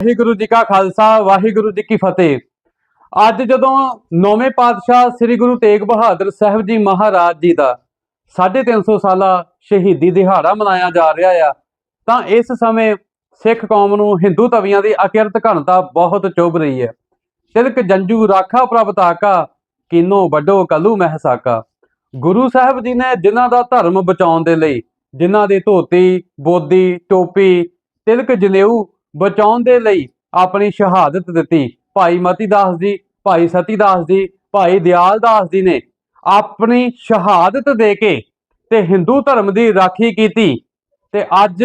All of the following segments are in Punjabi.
ਵਾਹਿਗੁਰੂ ਜੀ ਕਾ ਖਾਲਸਾ, ਵਾਹਿਗੁਰੂ ਜੀ ਕੀ ਫਤਿਹ। ਅੱਜ ਜਦੋਂ ਨੌਵੇਂ ਪਾਤਸ਼ਾਹ ਸ੍ਰੀ ਗੁਰੂ ਤੇਗ ਬਹਾਦਰ ਸਾਹਿਬ ਜੀ ਮਹਾਰਾਜ ਜੀ ਦਾ 350 ਸਾਲਾ ਸ਼ਹੀਦੀ ਦਿਹਾੜਾ ਮਨਾਇਆ ਜਾ ਰਿਹਾ ਆ, ਤਾਂ ਇਸ ਸਮੇਂ ਸਿੱਖ ਕੌਮ ਨੂੰ ਹਿੰਦੂ ਤਵੀਆਂ ਦੀ ਅਕਿਰਤ ਘਣਤਾ ਬਹੁਤ ਚੁੱਭ ਰਹੀ ਹੈ। ਤਿਲਕ ਜੰਜੂ ਰਾਖਾ ਪ੍ਰਭ ਕਿਨੋ ਕੀਨੋ ਵੱਡੋ ਕਲੂ ਮਹਿਸਾਕਾ ਗੁਰੂ ਸਾਹਿਬ ਜੀ ਨੇ ਜਿਨ੍ਹਾਂ ਦਾ ਧਰਮ ਬਚਾਉਣ ਦੇ ਲਈ ਜਿਨ੍ਹਾਂ ਦੇ ਧੋਤੀ, ਬੋਦੀ, ਟੋਪੀ, ਤਿਲਕ ਜਨੇਊ ਬਚਾਉਣ ਦੇ ਲਈ ਆਪਣੀ ਸ਼ਹਾਦਤ ਦਿੱਤੀ। ਭਾਈ ਮਤੀ ਦਾਸ ਜੀ, ਭਾਈ ਸਤੀ ਦਾਸ ਜੀ, ਭਾਈ ਦਿਆਲ ਦਾਸ ਜੀ ਨੇ ਆਪਣੀ ਸ਼ਹਾਦਤ ਦੇ ਕੇ ਤੇ ਹਿੰਦੂ ਧਰਮ ਦੀ ਰਾਖੀ ਕੀਤੀ ਤੇ ਅੱਜ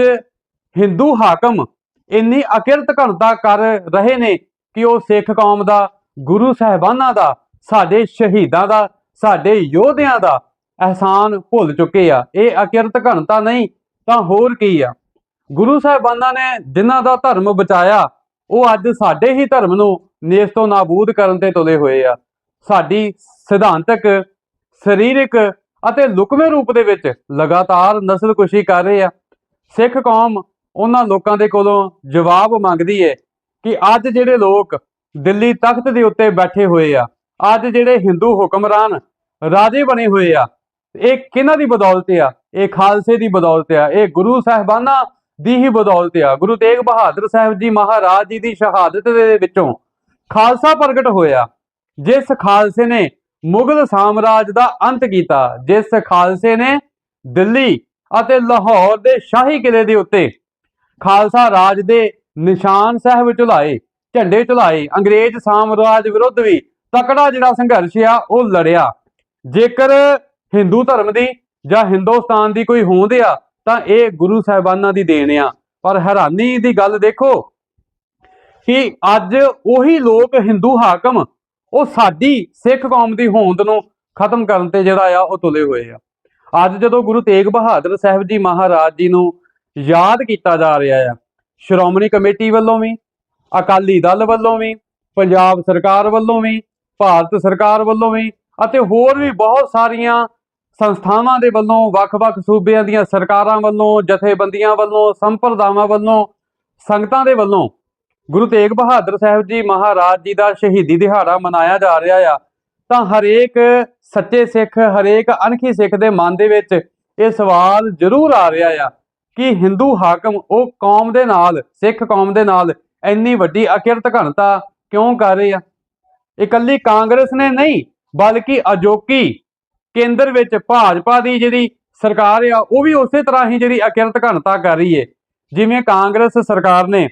ਹਿੰਦੂ ਹਾਕਮ ਇੰਨੀ ਅਕਿਰਤ ਘਣਤਾ ਕਰ ਰਹੇ ਨੇ ਕਿ ਉਹ ਸਿੱਖ ਕੌਮ ਦਾ, ਗੁਰੂ ਸਾਹਿਬਾਨਾਂ ਦਾ, ਸਾਡੇ ਸ਼ਹੀਦਾਂ ਦਾ, ਸਾਡੇ ਯੋਧਿਆਂ ਦਾ ਅਹਿਸਾਨ ਭੁੱਲ ਚੁੱਕੇ ਆ। ਇਹ ਅਕਿਰਤ ਘਣਤਾ ਨਹੀਂ ਤਾਂ ਹੋਰ ਕੀ ਆ। ਗੁਰੂ ਸਾਹਿਬਾਨਾਂ ਨੇ ਜਿਨ੍ਹਾਂ ਦਾ ਧਰਮ ਬਚਾਇਆ, ਉਹ ਅੱਜ ਸਾਡੇ ਹੀ ਧਰਮ ਨੂੰ ਨੇਸ ਤੋਂ ਨਾਬੂਦ ਕਰਨ ਤੇ ਤੁਲੇ ਹੋਏ ਆ। ਸਾਡੀ ਸਿਧਾਂਤਕ, ਸਰੀਰਕ ਅਤੇ ਲੁਕਵੇਂ ਰੂਪ ਦੇ ਵਿੱਚ ਲਗਾਤਾਰ ਨਸਲਕੁਸ਼ੀ ਕਰ ਰਹੇ ਆ। ਸਿੱਖ ਕੌਮ ਉਹਨਾਂ ਲੋਕਾਂ ਦੇ ਕੋਲੋਂ ਜਵਾਬ ਮੰਗਦੀ ਹੈ ਕਿ ਅੱਜ ਜਿਹੜੇ ਲੋਕ ਦਿੱਲੀ ਤਖਤ ਦੇ ਉੱਤੇ ਬੈਠੇ ਹੋਏ ਆ, ਅੱਜ ਜਿਹੜੇ ਹਿੰਦੂ ਹੁਕਮਰਾਨ ਰਾਜੇ ਬਣੇ ਹੋਏ ਆ, ਇਹ ਕਿਹਨਾਂ ਦੀ ਬਦੌਲਤ ਆ? ਇਹ ਖਾਲਸੇ ਦੀ ਬਦੌਲਤ ਆ। ਇਹ ਗੁਰੂ ਸਾਹਿਬਾਨਾਂ ਦੀ ਹੀ ਬਦੌਲਤ ਆ। ਗੁਰੂ ਤੇਗ ਬਹਾਦਰ ਸਾਹਿਬ ਜੀ ਮਹਾਰਾਜ ਜੀ ਦੀ ਸ਼ਹਾਦਤ ਦੇ ਵਿੱਚੋਂ ਖਾਲਸਾ ਪ੍ਰਗਟ ਹੋਇਆ, ਜਿਸ ਖਾਲਸੇ ਨੇ ਮੁਗਲ ਸਾਮਰਾਜ ਦਾ ਅੰਤ ਕੀਤਾ, ਜਿਸ ਖਾਲਸੇ ਨੇ ਦਿੱਲੀ ਅਤੇ ਲਾਹੌਰ ਦੇ ਸ਼ਾਹੀ ਕਿਲੇ ਦੇ ਉੱਤੇ ਖਾਲਸਾ ਰਾਜ ਦੇ ਨਿਸ਼ਾਨ ਸਾਹਿਬ ਝੁਲਾਏ, ਝੰਡੇ ਝੁਲਾਏ। ਅੰਗਰੇਜ਼ ਸਾਮਰਾਜ ਵਿਰੁੱਧ ਵੀ ਤਕੜਾ ਜਿਹੜਾ ਸੰਘਰਸ਼ ਆ, ਉਹ ਲੜਿਆ। ਜੇਕਰ ਹਿੰਦੂ ਧਰਮ ਦੀ ਜਾਂ ਹਿੰਦੁਸਤਾਨ ਦੀ ਕੋਈ ਹੋਂਦ ਆ ਤਾਂ ਇਹ ਗੁਰੂ ਸਾਹਿਬਾਨਾਂ ਦੀ ਦੇਣ ਆ। ਪਰ ਹੈਰਾਨੀ ਦੀ ਗੱਲ ਦੇਖੋ ਕਿ ਅੱਜ ਉਹੀ ਲੋਕ ਹਿੰਦੂ ਹਾਕਮ, ਉਹ ਸਾਡੀ ਸਿੱਖ ਕੌਮ ਦੀ ਹੋਂਦ ਨੂੰ ਖਤਮ ਕਰਨ ਤੇ ਜਿਹੜਾ ਆ, ਉਹ ਤੁਲੇ ਹੋਏ ਆ। ਅੱਜ ਜਦੋਂ ਗੁਰੂ ਤੇਗ ਬਹਾਦਰ ਸਾਹਿਬ ਜੀ ਮਹਾਰਾਜ ਜੀ ਨੂੰ ਯਾਦ ਕੀਤਾ ਜਾ ਰਿਹਾ ਆ, ਸ਼੍ਰੋਮਣੀ ਕਮੇਟੀ ਵੱਲੋਂ ਵੀ, ਅਕਾਲੀ ਦਲ ਵੱਲੋਂ ਵੀ, ਪੰਜਾਬ ਸਰਕਾਰ ਵੱਲੋਂ ਵੀ, ਭਾਰਤ ਸਰਕਾਰ ਵੱਲੋਂ ਵੀ, ਅਤੇ ਹੋਰ ਵੀ ਬਹੁਤ ਸਾਰੀਆਂ ਸੰਸਥਾਵਾਂ ਦੇ ਵੱਲੋਂ ਵੱਖ-ਵੱਖ ਸੂਬਿਆਂ ਦੀਆਂ ਸਰਕਾਰਾਂ ਵੱਲੋਂ, ਜਥੇਬੰਦੀਆਂ ਵੱਲੋਂ, ਸੰਪਰਦਾਵਾਂ ਵੱਲੋਂ, ਸੰਗਤਾਂ ਦੇ ਵੱਲੋਂ ਗੁਰੂ ਤੇਗ ਬਹਾਦਰ ਸਾਹਿਬ ਜੀ ਮਹਾਰਾਜ ਜੀ ਦਾ ਸ਼ਹੀਦੀ ਦਿਹਾੜਾ ਮਨਾਇਆ ਜਾ ਰਿਹਾ ਆ। ਤਾਂ ਹਰੇਕ ਸੱਚੇ ਸਿੱਖ, ਹਰੇਕ ਅਣਖੀ ਸਿੱਖ ਦੇ ਮਨ ਦੇ ਵਿੱਚ ਇਹ ਸਵਾਲ ਜ਼ਰੂਰ ਆ ਰਿਹਾ ਆ ਕਿ ਹਿੰਦੂ ਹਾਕਮ ਉਹ ਕੌਮ ਦੇ ਨਾਲ, ਸਿੱਖ ਕੌਮ ਦੇ ਨਾਲ ਇੰਨੀ ਵੱਡੀ ਅਕਿਰਤ ਘਣਤਾ ਕਿਉਂ ਕਰ ਰਹੇ ਆ? ਇਕੱਲੀ ਕਾਂਗਰਸ ਨੇ ਨਹੀਂ, ਬਲਕਿ ਅਜੋਕੀ ਕੇਂਦਰ ਵਿੱਚ ਭਾਜਪਾ ਦੀ ਜਿਹੜੀ ਸਰਕਾਰ ਆ, ਉਹ ਵੀ ਉਸੇ ਤਰ੍ਹਾਂ ਹੀ ਜਿਹੜੀ ਅਕਿਰਤ ਘਣਤਾ ਕਰ ਰਹੀ ਏ। ਜਿਵੇਂ ਕਾਂਗਰਸ ਸਰਕਾਰ ਨੇ,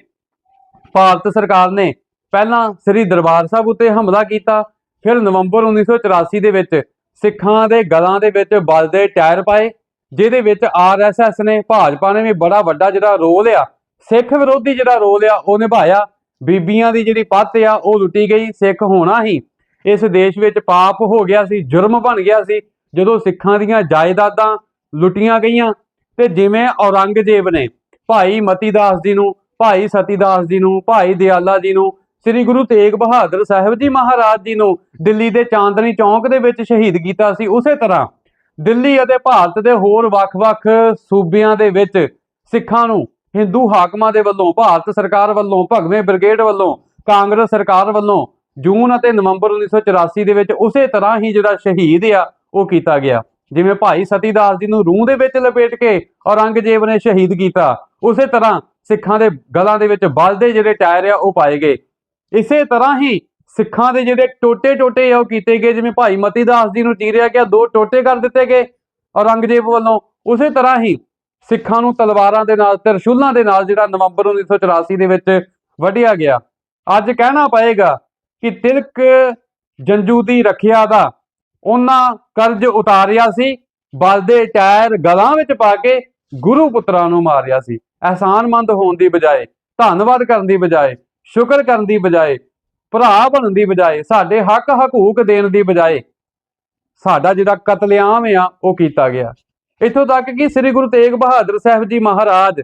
ਭਾਰਤ ਸਰਕਾਰ ਨੇ ਪਹਿਲਾਂ ਸ੍ਰੀ ਦਰਬਾਰ ਸਾਹਿਬ ਉੱਤੇ ਹਮਲਾ ਕੀਤਾ, ਫਿਰ ਨਵੰਬਰ 1984 ਦੇ ਵਿੱਚ ਸਿੱਖਾਂ ਦੇ ਗਲਾਂ ਦੇ ਵਿੱਚ ਬਲਦੇ ਟਾਇਰ ਪਾਏ, ਜਿਹਦੇ ਵਿੱਚ ਆਰਐਸਐਸ ਨੇ, ਭਾਜਪਾ ਨੇ ਵੀ ਬੜਾ ਵੱਡਾ ਜਿਹੜਾ ਰੋਲ ਆ, ਸਿੱਖ ਵਿਰੋਧੀ ਜਿਹੜਾ ਰੋਲ ਆ, ਉਹ ਨਿਭਾਇਆ। ਬੀਬੀਆਂ ਦੀ ਜਿਹੜੀ ਪੱਤ ਆ, ਉਹ ਲੁੱਟੀ ਗਈ, ਸਿੱਖ ਹੋਣਾ ਹੀ। ਇਸ ਦੇਸ਼ ਵਿੱਚ ਪਾਪ ਹੋ ਗਿਆ ਸੀ, ਜੁਰਮ ਬਣ ਗਿਆ ਸੀ। ਜਦੋਂ ਸਿੱਖਾਂ ਦੀਆਂ ਜਾਇਦਾਦਾਂ ਲੁੱਟੀਆਂ ਗਈਆਂ ਤੇ ਜਿਵੇਂ ਔਰੰਗਜ਼ੇਬ ਨੇ ਭਾਈ ਮਤੀ ਦਾਸ ਜੀ ਨੂੰ, ਭਾਈ ਸਤੀ ਦਾਸ ਜੀ ਨੂੰ, ਭਾਈ ਦਿਆਲਾ ਜੀ ਨੂੰ, ਸ੍ਰੀ ਗੁਰੂ ਤੇਗ ਬਹਾਦਰ ਸਾਹਿਬ ਜੀ ਮਹਾਰਾਜ ਜੀ ਨੂੰ ਦਿੱਲੀ ਦੇ ਚਾਂਦਨੀ ਚੌਂਕ ਦੇ ਵਿੱਚ ਸ਼ਹੀਦ ਕੀਤਾ ਸੀ, ਉਸੇ ਤਰ੍ਹਾਂ ਦਿੱਲੀ ਅਤੇ ਭਾਰਤ ਦੇ ਹੋਰ ਵੱਖ-ਵੱਖ ਸੂਬਿਆਂ ਦੇ ਵਿੱਚ ਸਿੱਖਾਂ ਨੂੰ ਹਿੰਦੂ ਹਾਕਮਾਂ ਦੇ ਵੱਲੋਂ, ਭਾਰਤ ਸਰਕਾਰ ਵੱਲੋਂ, ਭਗਵੇਂ ਬ੍ਰਿਗੇਡ ਵੱਲੋਂ, ਕਾਂਗਰਸ ਸਰਕਾਰ ਵੱਲੋਂ ਜੂਨ ਅਤੇ ਨਵੰਬਰ 1984 ਦੇ ਵਿੱਚ ਉਸੇ ਤਰ੍ਹਾਂ ਹੀ ਜਿਹੜਾ ਸ਼ਹੀਦ ਆ ਉਹ ਕੀਤਾ ਗਿਆ। ਜਿਵੇਂ ਭਾਈ ਸਤੀ ਦਾਸ ਜੀ ਨੂੰ ਰੂਹ ਦੇ ਵਿੱਚ ਲਪੇਟ ਕੇ ਔਰੰਗਜ਼ੇਬ ਨੇ ਸ਼ਹੀਦ ਕੀਤਾ, ਉਸੇ ਤਰ੍ਹਾਂ ਸਿੱਖਾਂ ਦੇ ਗਲਾਂ ਦੇ ਵਿੱਚ ਬਲਦੇ ਜਿਹੜੇ ਟਾਇਰ ਆ ਉਹ ਪਾਏ ਗਏ। ਇਸੇ ਤਰ੍ਹਾਂ ਹੀ ਸਿੱਖਾਂ ਦੇ ਜਿਹੜੇ ਟੋਟੇ ਟੋਟੇ ਆ ਉਹ ਕੀਤੇ ਗਏ। ਜਿਵੇਂ ਭਾਈ ਮਤੀ ਦਾਸ ਜੀ ਨੂੰ ਚੀਰਿਆ ਗਿਆ, ਦੋ ਟੋਟੇ ਕਰ ਦਿੱਤੇ ਗਏ ਔਰੰਗਜ਼ੇਬ ਵੱਲੋਂ। ਉਸੇ ਤਰ੍ਹਾਂ ਹੀ ਸਿੱਖਾਂ ਨੂੰ ਤਲਵਾਰਾਂ ਦੇ ਨਾਲ, ਤਿਰਸ਼ੂਲਾਂ ਦੇ ਨਾਲ ਜਿਹੜਾ ਨਵੰਬਰ 1984 ਦੇ ਵਿੱਚ ਵੱਢਿਆ ਗਿਆ। ਅੱਜ ਕਹਿਣਾ ਪਏਗਾ ਕਿ ਤਿਲਕ ਜੰਜੂ ਦੀ ਰੱਖਿਆ ਦਾ ਉਹਨਾਂ ਕਰਜ਼ ਉਤਾਰਿਆ ਸੀ, ਬਲ ਦੇ ਟਾਇਰ ਗਲਾਂ ਵਿੱਚ ਪਾ ਕੇ ਗੁਰੂ ਪੁੱਤਰਾਂ ਨੂੰ ਮਾਰਿਆ ਸੀ। ਅਹਿਸਾਨਮੰਦ ਹੋਣ ਦੀ ਬਜਾਏ, ਧੰਨਵਾਦ ਕਰਨ ਦੀ ਬਜਾਏ, ਸ਼ੁਕਰ ਕਰਨ ਦੀ ਬਜਾਏ, ਭਰਾ ਬਣਨ ਦੀ ਬਜਾਏ, ਸਾਡੇ ਹੱਕ ਹਕੂਕ ਦੇਣ ਦੀ ਬਜਾਏ ਸਾਡਾ ਜਿਹੜਾ ਕਤਲੇਆਮ ਆ, ਉਹ ਕੀਤਾ ਗਿਆ। ਇੱਥੋਂ ਤੱਕ ਕਿ ਸ੍ਰੀ ਗੁਰੂ ਤੇਗ ਬਹਾਦਰ ਸਾਹਿਬ ਜੀ ਮਹਾਰਾਜ,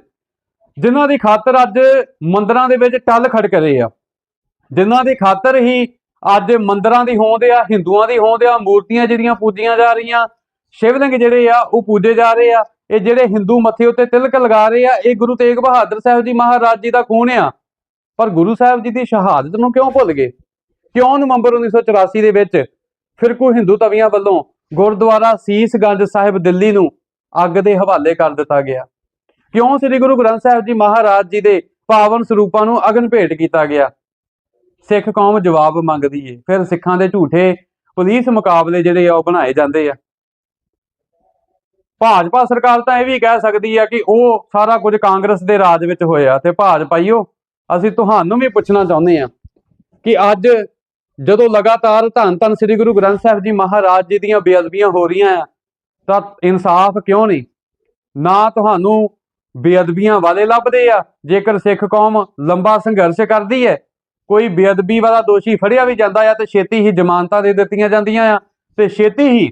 ਜਿਨ੍ਹਾਂ ਦੀ ਖਾਤਰ ਅੱਜ ਮੰਦਰਾਂ ਦੇ ਵਿੱਚ ਟੱਲ ਖੜਕ ਰਹੇ ਆ, ਜਿਨ੍ਹਾਂ ਦੀ ਖਾਤਰ ਹੀ ਅੱਜ ਮੰਦਰਾਂ ਦੀ ਹੋਂਦ ਆ, ਹਿੰਦੂਆਂ ਦੀ ਹੋਂਦ ਆ, ਮੂਰਤੀਆਂ ਜਿਹੜੀਆਂ ਪੂਜੀਆਂ ਜਾ ਰਹੀਆਂ, ਸ਼ਿਵਲਿੰਗ ਜਿਹੜੇ ਆ, ਉਹ ਪੂਜੇ ਜਾ ਰਹੇ ਆ। ਇਹ ਜਿਹੜੇ ਹਿੰਦੂ ਮੱਥੇ ਉੱਤੇ ਤਿਲਕ ਲਗਾ ਰਹੇ ਆ, ਇਹ ਗੁਰੂ ਤੇਗ ਬਹਾਦਰ ਸਾਹਿਬ ਜੀ ਮਹਾਰਾਜ ਜੀ ਦਾ ਖੂਨ ਆ। ਪਰ ਗੁਰੂ ਸਾਹਿਬ ਜੀ ਦੀ ਸ਼ਹਾਦਤ ਨੂੰ ਕਿਉਂ ਭੁੱਲ ਗਏ? ਕਿਉਂ ਨਵੰਬਰ 1984 ਦੇ ਵਿੱਚ ਫਿਰਕੂ ਹਿੰਦੂ ਤਵੀਆਂ ਵੱਲੋਂ ਗੁਰਦੁਆਰਾ ਸੀਸਗੰਜ ਸਾਹਿਬ ਦਿੱਲੀ ਨੂੰ ਅੱਗ ਦੇ ਹਵਾਲੇ ਕਰ ਦਿੱਤਾ ਗਿਆ? ਕਿਉਂ ਸ੍ਰੀ ਗੁਰੂ ਗ੍ਰੰਥ ਸਾਹਿਬ ਜੀ ਮਹਾਰਾਜ ਜੀ ਦੇ ਪਾਵਨ ਸਰੂਪਾਂ ਨੂੰ ਅਗਨ ਭੇਟ ਕੀਤਾ ਗਿਆ? ਸਿੱਖ ਕੌਮ ਜਵਾਬ ਮੰਗਦੀ ਏ। ਫਿਰ ਸਿੱਖਾਂ ਦੇ ਝੂਠੇ ਪੁਲਿਸ ਮੁਕਾਬਲੇ ਜਿਹੜੇ ਆ ਉਹ ਬਣਾਏ ਜਾਂਦੇ ਆ। ਭਾਜਪਾ ਸਰਕਾਰ ਤਾਂ ਇਹ ਵੀ ਕਹਿ ਸਕਦੀ ਆ ਕਿ ਉਹ ਸਾਰਾ ਕੁਝ ਕਾਂਗਰਸ ਦੇ ਰਾਜ ਵਿੱਚ ਹੋਇਆ ਤੇ ਭਾਜਪਾਈਓ ਅਸੀਂ ਤੁਹਾਨੂੰ ਵੀ ਪੁੱਛਣਾ ਚਾਹੁੰਦੇ ਆ ਕਿ ਅੱਜ ਜਦੋਂ ਲਗਾਤਾਰ ਧੰਨ ਧੰਨ ਸ੍ਰੀ ਗੁਰੂ ਗ੍ਰੰਥ ਸਾਹਿਬ ਜੀ ਮਹਾਰਾਜ ਜੀ ਦੀਆਂ ਬੇਅਦਬੀਆਂ ਹੋ ਰਹੀਆਂ ਆ, ਤਾਂ ਇਨਸਾਫ ਕਿਉਂ ਨਹੀਂ? ਨਾ ਤੁਹਾਨੂੰ ਬੇਅਦਬੀਆਂ ਵਾਲੇ ਲੱਭਦੇ ਆ, ਜੇਕਰ ਸਿੱਖ ਕੌਮ ਲੰਬਾ ਸੰਘਰਸ਼ ਕਰਦੀ ਹੈ ਕੋਈ ਬੇਅਦਬੀ ਵਾਲਾ ਦੋਸ਼ੀ ਫੜਿਆ ਵੀ ਜਾਂਦਾ ਆ ਤੇ ਛੇਤੀ ਹੀ ਜ਼ਮਾਨਤਾਂ ਦੇ ਦਿੱਤੀਆਂ ਜਾਂਦੀਆਂ ਆ ਤੇ ਛੇਤੀ ਹੀ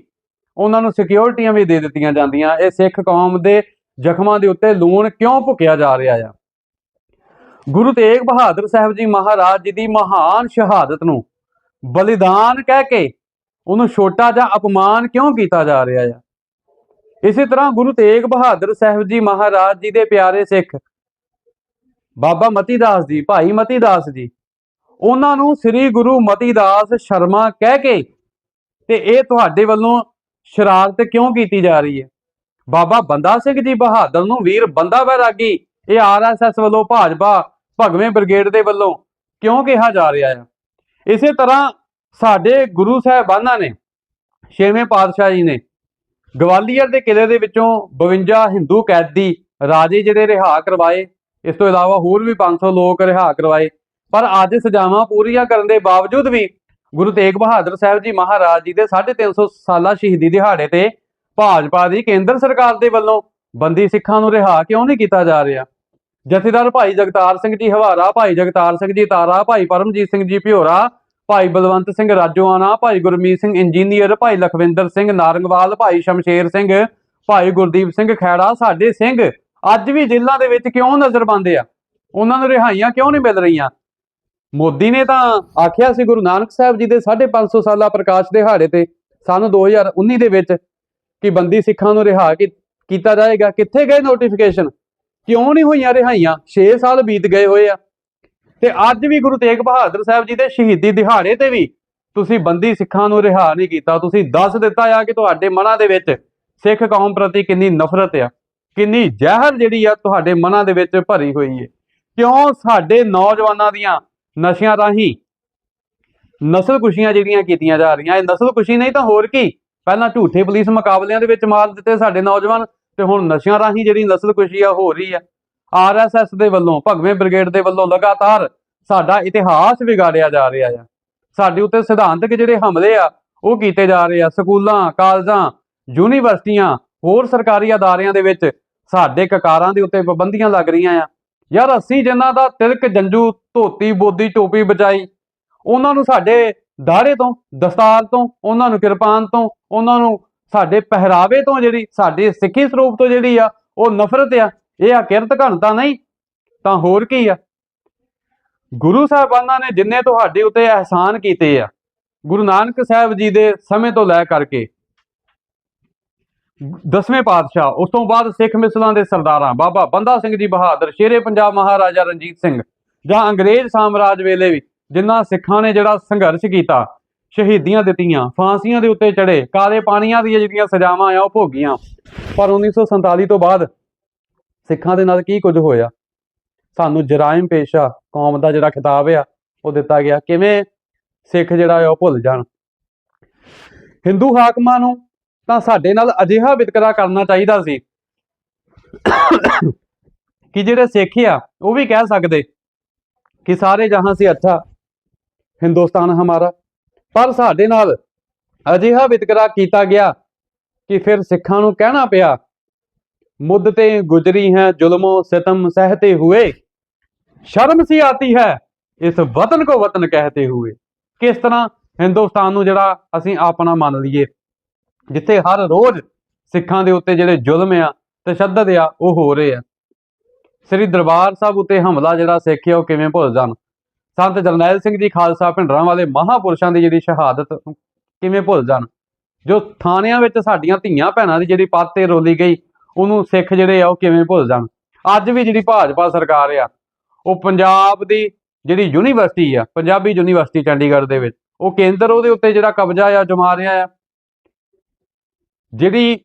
ਉਹਨਾਂ ਨੂੰ ਸਿਕਿਉਰਿਟੀਆਂ ਵੀ ਦੇ ਦਿੱਤੀਆਂ ਜਾਂਦੀਆਂ। ਇਹ ਸਿੱਖ ਕੌਮ ਦੇ ਜ਼ਖਮਾਂ ਦੇ ਉੱਤੇ ਲੂਣ ਕਿਉਂ ਭੁੱਕਿਆ ਜਾ ਰਿਹਾ ਆ? ਗੁਰੂ ਤੇਗ ਬਹਾਦਰ ਸਾਹਿਬ ਜੀ ਮਹਾਰਾਜ ਜੀ ਦੀ ਮਹਾਨ ਸ਼ਹਾਦਤ ਨੂੰ ਬਲੀਦਾਨ ਕਹਿ ਕੇ ਉਹਨੂੰ ਛੋਟਾ ਜਾਂ ਅਪਮਾਨ ਕਿਉਂ ਕੀਤਾ ਜਾ ਰਿਹਾ ਆ? ਇਸੇ ਤਰ੍ਹਾਂ ਗੁਰੂ ਤੇਗ ਬਹਾਦਰ ਸਾਹਿਬ ਜੀ ਮਹਾਰਾਜ ਜੀ ਦੇ ਪਿਆਰੇ ਸਿੱਖ ਬਾਬਾ ਮਤੀ ਦਾਸ ਜੀ, ਭਾਈ ਮਤੀ ਦਾਸ ਜੀ ਉਹਨਾਂ ਨੂੰ ਸ੍ਰੀ ਗੁਰੂ ਮਤੀਦਾਸ ਸ਼ਰਮਾ ਕਹਿ ਕੇ ਤੇ ਇਹ ਤੁਹਾਡੇ ਵੱਲੋਂ ਸ਼ਰਾਰਤ ਕਿਉਂ ਕੀਤੀ ਜਾ ਰਹੀ ਹੈ? ਬਾਬਾ ਬੰਦਾ ਸਿੰਘ ਜੀ ਬਹਾਦਰ ਨੂੰ ਵੀਰ ਬੰਦਾ ਵੈਰਾਗੀ, ਇਹ ਆਰਐਸਐਸ ਵੱਲੋਂ ਭਾਜਪਾ ਭਗਵੇਂ ਬ੍ਰਿਗੇਡ ਦੇ ਵੱਲੋਂ ਕਿਉਂ ਕਿਹਾ ਜਾ ਰਿਹਾ ਹੈ? ਇਸੇ ਤਰ੍ਹਾਂ ਸਾਡੇ ਗੁਰੂ ਸਾਹਿਬਾਨਾਂ ਨੇ, ਛੇਵੇਂ ਪਾਤਸ਼ਾਹ ਜੀ ਨੇ ਗਵਾਲੀਅਰ ਦੇ ਕਿਲੇ ਦੇ ਵਿੱਚੋਂ 52 ਹਿੰਦੂ ਕੈਦੀ ਰਾਜੇ ਜਿਹੜੇ ਰਿਹਾ ਕਰਵਾਏ, ਇਸ ਤੋਂ ਇਲਾਵਾ ਹੋਰ ਵੀ 500 ਲੋਕ ਰਿਹਾ ਕਰਵਾਏ ਪਰ ਅੱਜ ਸਜ਼ਾਵਾਂ ਪੂਰੀਆਂ ਕਰਨ ਦੇ ਬਾਵਜੂਦ ਵੀ ਗੁਰੂ ਤੇਗ ਬਹਾਦਰ ਸਾਹਿਬ ਜੀ ਮਹਾਰਾਜ ਜੀ ਦੇ 350 ਸਾਲਾ ਸ਼ਹੀਦੀ ਦਿਹਾੜੇ ਤੇ ਭਾਜਪਾ ਦੀ ਕੇਂਦਰ ਸਰਕਾਰ ਦੇ ਵੱਲੋਂ ਬੰਦੀ ਸਿੱਖਾਂ ਨੂੰ ਰਿਹਾ ਕਿਉਂ ਨਹੀਂ ਕੀਤਾ ਜਾ ਰਿਹਾ? ਜਥੇਦਾਰ ਭਾਈ ਜਗਤਾਰ ਸਿੰਘ ਜੀ ਹਵਾਰਾ, ਭਾਈ ਜਗਤਾਰ ਸਿੰਘ ਜੀ ਤਾਰਾ, ਭਾਈ ਪਰਮਜੀਤ ਸਿੰਘ ਜੀ ਭਿਓਰਾ, ਭਾਈ ਬਲਵੰਤ ਸਿੰਘ ਰਾਜੋਆਣਾ, ਭਾਈ ਗੁਰਮੀਤ ਸਿੰਘ ਇੰਜੀਨੀਅਰ, ਭਾਈ ਲਖਵਿੰਦਰ ਸਿੰਘ ਨਾਰੰਗਵਾਲ, ਭਾਈ ਸ਼ਮਸ਼ੇਰ ਸਿੰਘ, ਭਾਈ ਗੁਰਦੀਪ ਸਿੰਘ ਖੈੜਾ ਸਾਡੇ ਸਿੰਘ ਅੱਜ ਵੀ ਜੇਲ੍ਹਾਂ ਦੇ ਵਿੱਚ ਕਿਉਂ ਨਜ਼ਰ ਬੰਦੇ ਆ? ਉਹਨਾਂ ਨੂੰ ਰਿਹਾਈਆਂ ਕਿਉਂ ਨਹੀਂ ਮਿਲ ਰਹੀਆਂ? ਮੋਦੀ ਨੇ ਤਾਂ ਆਖਿਆ ਸੀ ਗੁਰੂ ਨਾਨਕ ਸਾਹਿਬ ਜੀ ਦੇ 550 ਸਾਲਾ ਪ੍ਰਕਾਸ਼ ਦਿਹਾੜੇ ਤੇ ਸਨ 2019 ਦੇ ਵਿੱਚ ਕਿ ਬੰਦੀ ਸਿੱਖਾਂ ਨੂੰ ਰਿਹਾ ਕੀਤਾ ਜਾਏਗਾ। ਕਿੱਥੇ ਗਏ ਨੋਟੀਫਿਕੇਸ਼ਨ ਕਿਉਂ ਨਹੀਂ ਹੋਈਆਂ ਰਿਹਾਈਆਂ? 6 ਸਾਲ ਬੀਤ ਗਏ ਹੋਏ ਆ। ਤੇ ਅੱਜ ਵੀ ਗੁਰੂ ਤੇਗ ਬਹਾਦਰ ਸਾਹਿਬ ਜੀ ਦੇ ਸ਼ਹੀਦੀ ਦਿਹਾੜੇ ਤੇ ਵੀ ਤੁਸੀਂ ਬੰਦੀ ਸਿੱਖਾਂ ਨੂੰ ਰਿਹਾ ਨਹੀਂ ਕੀਤਾ। ਤੁਸੀਂ ਦੱਸ ਦਿੱਤਾ ਆ ਕਿ ਤੁਹਾਡੇ ਮਨਾਂ ਦੇ ਵਿੱਚ ਸਿੱਖ ਕੌਮ ਪ੍ਰਤੀ ਕਿੰਨੀ ਨਫ਼ਰਤ ਆ, ਕਿੰਨੀ ਜ਼ਹਿਰ ਜਿਹੜੀ ਆ ਤੁਹਾਡੇ ਮਨਾਂ ਦੇ ਵਿੱਚ ਭਰੀ ਹੋਈ ਹੈ ਕਿਉਂ ਸਾਡੇ ਨੌਜਵਾਨਾਂ ਦੀਆਂ ਨਸ਼ਿਆਂ ਰਾਹੀਂ ਨਸਲ ਕੁਸ਼ੀਆਂ ਜਿਹੜੀਆਂ ਕੀਤੀਆਂ ਜਾ ਰਹੀਆਂ, ਇਹ ਨਸਲ ਕੁਸ਼ੀ ਨਹੀਂ ਤਾਂ ਹੋਰ ਕੀ। ਪਹਿਲਾਂ ਝੂਠੇ ਪੁਲਿਸ ਮੁਕਾਬਲਿਆਂ ਦੇ ਵਿੱਚ ਮਾਰ ਦਿੱਤੇ ਸਾਡੇ ਨੌਜਵਾਨ, ਤੇ ਹੁਣ ਨਸ਼ਿਆਂ ਰਾਹੀਂ ਜਿਹੜੀ ਨਸਲ ਕੁਸ਼ੀ ਆ ਹੋ ਰਹੀ ਆ। ਆਰਐਸਐਸ ਦੇ ਵੱਲੋਂ, ਭਗਵੇਂ ਬ੍ਰਿਗੇਡ ਦੇ ਵੱਲੋਂ ਲਗਾਤਾਰ ਸਾਡਾ ਇਤਿਹਾਸ ਵਿਗਾੜਿਆ ਜਾ ਰਿਹਾ ਆ। ਸਾਡੇ ਉੱਤੇ ਸਿਧਾਂਤਕ ਜਿਹੜੇ ਹਮਲੇ ਆ, ਉਹ ਕੀਤੇ ਜਾ ਰਹੇ ਆ। ਸਕੂਲਾਂ, ਕਾਲਜਾਂ, ਯੂਨੀਵਰਸਿਟੀਆਂ, ਹੋਰ ਸਰਕਾਰੀ ਅਦਾਰਿਆਂ ਦੇ ਵਿੱਚ ਸਾਡੇ ਕਕਾਰਾਂ ਦੇ ਉੱਤੇ ਪਾਬੰਦੀਆਂ ਲੱਗ ਰਹੀਆਂ ਆ। ਯਾਰ ਅਸੀਂ ਜਿਨ੍ਹਾਂ ਦਾ ਤਿਲਕ ਜੰਜੂ, ਧੋਤੀ, ਬੋਦੀ, ਟੋਪੀ ਬਚਾਈ ਉਹਨਾਂ ਨੂੰ ਸਾਡੇ ਦਾੜੇ ਤੋਂ, ਦਸਤਾਰ ਤੋਂ, ਉਹਨਾਂ ਨੂੰ ਕਿਰਪਾਨ ਤੋਂ, ਉਹਨਾਂ ਨੂੰ ਸਾਡੇ ਪਹਿਰਾਵੇ ਤੋਂ ਜਿਹੜੀ ਸਾਡੇ ਸਿੱਖੀ ਸਰੂਪ ਤੋਂ ਜਿਹੜੀ ਆ, ਉਹ ਨਫ਼ਰਤ ਆ, ਇਹ ਆ ਕਿਰਤ ਘਣਤਾ ਨਹੀਂ, ਤਾਂ ਹੋਰ ਕੀ ਆ? ਗੁਰੂ ਸਾਹਿਬਾਨਾਂ ਨੇ ਜਿੰਨੇ ਤੁਹਾਡੇ ਉੱਤੇ ਅਹਿਸਾਨ ਕੀਤੇ ਆ, ਗੁਰੂ ਨਾਨਕ ਸਾਹਿਬ ਜੀ ਦੇ ਸਮੇਂ ਤੋਂ ਲੈ ਕਰਕੇ ਦਸਵੇਂ ਪਾਤਸ਼ਾਹ, ਉਸ ਤੋਂ ਬਾਅਦ ਸਿੱਖ ਮਿਸਲਾਂ ਦੇ ਸਰਦਾਰਾਂ, ਬਾਬਾ ਬੰਦਾ ਸਿੰਘ ਜੀ ਬਹਾਦਰ, ਸ਼ੇਰੇ ਪੰਜਾਬ ਮਹਾਰਾਜਾ ਰਣਜੀਤ ਸਿੰਘ ਜਾਂ ਅੰਗਰੇਜ਼ ਸਾਮਰਾਜ ਵੇਲੇ ਵੀ ਜਿਨ੍ਹਾਂ ਸਿੱਖਾਂ ਨੇ ਜਿਹੜਾ ਸੰਘਰਸ਼ ਕੀਤਾ, ਸ਼ਹੀਦੀਆਂ ਦਿੱਤੀਆਂ, ਫਾਂਸੀਆਂ ਦੇ ਉੱਤੇ ਚੜੇ ਕਾਲੇ ਪਾਣੀਆਂ ਦੀਆਂ ਜਿਹੜੀਆਂ ਸਜ਼ਾਵਾਂ ਆ, ਉਹ ਭੋਗੀਆਂ। ਪਰ 1947 ਤੋਂ ਬਾਅਦ ਸਿੱਖਾਂ ਦੇ ਨਾਲ ਕੀ ਕੁਝ ਹੋਇਆ? ਸਾਨੂੰ ਜਰਾਇਮ ਪੇਸ਼ਾ ਕੌਮ ਦਾ ਜਿਹੜਾ ਖਿਤਾਬ ਆ, ਉਹ ਦਿੱਤਾ ਗਿਆ। ਕਿਵੇਂ ਸਿੱਖ ਜਿਹੜਾ ਆ, ਉਹ ਭੁੱਲ ਜਾਣ। ਹਿੰਦੂ ਹਾਕਮਾਂ ਨੂੰ ਤਾਂ ਸਾਡੇ ਨਾਲ ਅਜਿਹਾ ਵਿਤਕਰਾ ਕਰਨਾ ਚਾਹੀਦਾ ਸੀ ਕਿ ਜਿਹੜੇ ਸਿੱਖ ਆ, ਉਹ ਵੀ ਕਹਿ ਸਕਦੇ ਕਿ ਸਾਰੇ ਜਹਾਂ ਸੇ ਅੱਛਾ, ਹਿੰਦੁਸਤਾਨ ਹਮਾਰਾ। ਪਰ ਸਾਡੇ ਨਾਲ ਅਜਿਹਾ ਵਿਤਕਰਾ ਕੀਤਾ ਗਿਆ ਕਿ ਫਿਰ ਸਿੱਖਾਂ ਨੂੰ ਕਹਿਣਾ ਪਿਆ, ਮੁੱਦ ਤੇ ਗੁਜਰੀ ਹੈ, ਜ਼ੁਲਮੋ ਸਿਤਮ ਸਹਤੇ ਹੋਏ। ਸ਼ਰਮ ਸੀ ਆਤੀ ਹੈ ਇਸ ਵਤਨ ਕੋ ਵਤਨ ਕਹਤੇ ਹੋਏ। ਕਿਸ ਤਰ੍ਹਾਂ ਹਿੰਦੁਸਤਾਨ ਨੂੰ ਜਿਹੜਾ ਅਸੀਂ ਆਪਣਾ ਮੰਨ ਲਈਏ ਜਿੱਥੇ ਹਰ ਰੋਜ਼ ਸਿੱਖਾਂ ਦੇ ਉੱਤੇ ਜਿਹੜੇ ਜ਼ੁਲਮ ਆ, ਤਸ਼ੱਦਦ ਆ, ਉਹ ਹੋ ਰਹੇ ਆ। ਸ੍ਰੀ ਦਰਬਾਰ ਸਾਹਿਬ ਉੱਤੇ ਹਮਲਾ ਜਿਹੜਾ ਸਿੱਖ ਆ, ਉਹ ਕਿਵੇਂ ਭੁੱਲ ਜਾਣ ਸੰਤ ਜਰਨੈਲ ਸਿੰਘ ਜੀ ਖਾਲਸਾ ਭਿੰਡਰਾਂ ਵਾਲੇ ਮਹਾਪੁਰਸ਼ਾਂ ਦੀ ਜਿਹੜੀ ਸ਼ਹਾਦਤ ਕਿਵੇਂ ਭੁੱਲ ਜਾਣ ਜੋ ਥਾਣਿਆਂ ਵਿੱਚ ਸਾਡੀਆਂ ਧੀਆਂ ਭੈਣਾਂ ਦੀ ਜਿਹੜੀ ਪੱਤ ਤੇ ਰੋਲੀ ਗਈ, ਉਹਨੂੰ ਸਿੱਖ ਜਿਹੜੇ ਆ, ਉਹ ਕਿਵੇਂ ਭੁੱਲ ਜਾਣ ਅੱਜ ਵੀ ਜਿਹੜੀ ਭਾਜਪਾ ਸਰਕਾਰ ਆ, ਉਹ ਪੰਜਾਬ ਦੀ ਜਿਹੜੀ ਯੂਨੀਵਰਸਿਟੀ ਆ, ਪੰਜਾਬੀ ਯੂਨੀਵਰਸਿਟੀ ਚੰਡੀਗੜ੍ਹ ਦੇ ਵਿੱਚ, ਉਹ ਕੇਂਦਰ ਉਹਦੇ ਉੱਤੇ ਜਿਹੜਾ ਕਬਜ਼ਾ ਆ, ਜਮਾ ਰਿਹਾ ਆ ਜਿਹੜੀ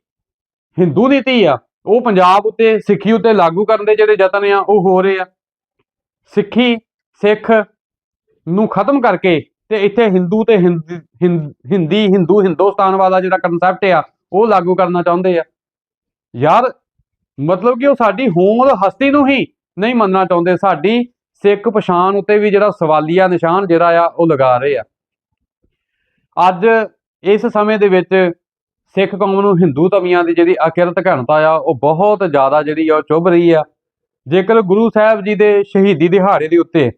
ਹਿੰਦੂ ਨੀਤੀ ਆ, ਉਹ ਪੰਜਾਬ ਉੱਤੇ, ਸਿੱਖੀ ਉੱਤੇ ਲਾਗੂ ਕਰਨ ਦੇ ਜਿਹੜੇ ਯਤਨ ਆ, ਉਹ ਹੋ ਰਹੇ ਆ। ਸਿੱਖੀ, ਸਿੱਖ ਨੂੰ ਖਤਮ ਕਰਕੇ ਤੇ ਇੱਥੇ ਹਿੰਦੂ ਤੇ ਹਿੰਦੀ ਹਿੰਦ- ਹਿੰਦੀ ਹਿੰਦੂ ਹਿੰਦੁਸਤਾਨ ਵਾਲਾ ਜਿਹੜਾ ਕਨਸੈਪਟ ਆ, ਉਹ ਲਾਗੂ ਕਰਨਾ ਚਾਹੁੰਦੇ ਆ। ਯਾਰ, ਮਤਲਬ ਕਿ ਉਹ ਸਾਡੀ ਹੋਂਦ ਹਸਤੀ ਨੂੰ ਹੀ ਨਹੀਂ ਮੰਨਣਾ ਚਾਹੁੰਦੇ, ਸਾਡੀ ਸਿੱਖ ਪਛਾਣ ਉੱਤੇ ਵੀ ਜਿਹੜਾ ਸਵਾਲੀਆ ਨਿਸ਼ਾਨ ਜਿਹੜਾ ਆ, ਉਹ ਲਗਾ ਰਹੇ ਆ। ਅੱਜ ਇਸ ਸਮੇਂ ਦੇ ਵਿੱਚ ਸਿੱਖ ਕੌਮ ਨੂੰ ਹਿੰਦੂ ਤਵੀਆਂ ਦੀ ਜਿਹੜੀ ਅਕਿਰਤ ਘਣਤਾ ਆ, ਉਹ ਬਹੁਤ ਜ਼ਿਆਦਾ ਜਿਹੜੀ ਆ, ਉਹ ਚੁੱਭ ਰਹੀ ਆ। ਜੇਕਰ ਗੁਰੂ ਸਾਹਿਬ ਜੀ ਦੇ ਸ਼ਹੀਦੀ ਦਿਹਾੜੇ ਦੇ ਉੱਤੇ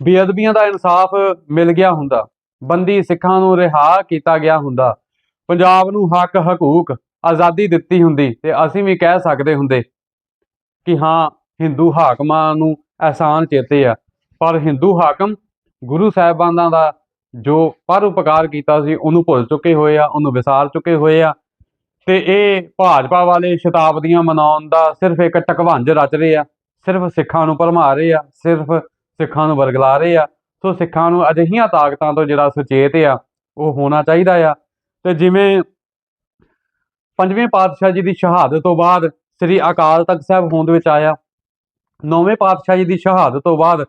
ਬੇਅਦਬੀਆਂ ਦਾ ਇਨਸਾਫ ਮਿਲ ਗਿਆ ਹੁੰਦਾ, ਬੰਦੀ ਸਿੱਖਾਂ ਨੂੰ ਰਿਹਾ ਕੀਤਾ ਗਿਆ ਹੁੰਦਾ, ਪੰਜਾਬ ਨੂੰ ਹੱਕ ਹਕੂਕ ਆਜ਼ਾਦੀ ਦਿੱਤੀ ਹੁੰਦੀ, ਤੇ ਅਸੀਂ ਵੀ ਕਹਿ ਸਕਦੇ ਹੁੰਦੇ ਕਿ ਹਾਂ, ਹਿੰਦੂ ਹਾਕਮਾਂ ਨੂੰ ਅਹਿਸਾਨ ਚੇਤੇ ਆ। ਪਰ ਹਿੰਦੂ ਹਾਕਮ ਗੁਰੂ ਸਾਹਿਬਾਨਾਂ ਦਾ ਜੋ ਪਰ ਉਪਕਾਰ ਕੀਤਾ ਸੀ, ਉਹਨੂੰ ਭੁੱਲ ਚੁੱਕੇ ਹੋਏ ਆ, ਉਹਨੂੰ ਵਿਸਾਰ ਚੁੱਕੇ ਹੋਏ ਆ। ਤੇ ਇਹ ਭਾਜਪਾ ਵਾਲੇ ਸ਼ਤਾਬਦੀਆਂ ਮਨਾਉਣ ਦਾ ਸਿਰਫ ਇੱਕ ਟਕਵੰਜ ਰਚ ਰਹੇ ਆ। ਸਿਰਫ ਸਿੱਖਾਂ ਨੂੰ ਭਰਮਾ ਰਹੇ ਆ, ਸਿਰਫ ਸਿੱਖਾਂ ਨੂੰ ਵਰਗਲਾ ਰਹੇ ਆ। ਸੋ ਸਿੱਖਾਂ ਨੂੰ ਅਜਿਹੀਆਂ ਤਾਕਤਾਂ ਤੋਂ ਜਿਹੜਾ ਸੁਚੇਤ ਆ, ਉਹ ਹੋਣਾ ਚਾਹੀਦਾ ਆ। ਤੇ ਜਿਵੇਂ ਪੰਜਵੇਂ ਪਾਤਸ਼ਾਹ ਜੀ ਦੀ ਸ਼ਹਾਦਤ ਤੋਂ ਬਾਅਦ ਸ੍ਰੀ ਅਕਾਲ ਤਖਤ ਸਾਹਿਬ ਹੋਂਦ ਵਿੱਚ ਆਇਆ, ਨੌਵੇਂ ਪਾਤਸ਼ਾਹ ਜੀ ਦੀ ਸ਼ਹਾਦਤ ਤੋਂ ਬਾਅਦ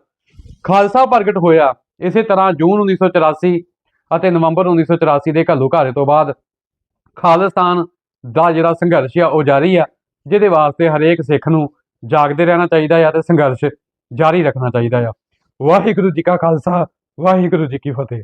ਖਾਲਸਾ ਪ੍ਰਗਟ ਹੋਇਆ। ਇਸੇ ਤਰ੍ਹਾਂ ਜੂਨ 1984 ਅਤੇ ਨਵੰਬਰ 1984 ਦੇ ਘੱਲੂ ਘਾਰੇ ਤੋਂ ਬਾਅਦ ਖਾਲਿਸਤਾਨ ਦਾ ਜਿਹੜਾ ਸੰਘਰਸ਼ ਆ, ਉਹ ਜਾਰੀ ਆ, ਜਿਹਦੇ ਵਾਸਤੇ ਹਰੇਕ ਸਿੱਖ ਨੂੰ ਜਾਗਦੇ ਰਹਿਣਾ ਚਾਹੀਦਾ ਆ ਤੇ ਸੰਘਰਸ਼ ਜਾਰੀ ਰੱਖਣਾ ਚਾਹੀਦਾ ਆ। ਵਾਹਿਗੁਰੂ ਜੀ ਕਾ ਖਾਲਸਾ, ਵਾਹਿਗੁਰੂ ਜੀ ਕੀ ਫਤਿਹ।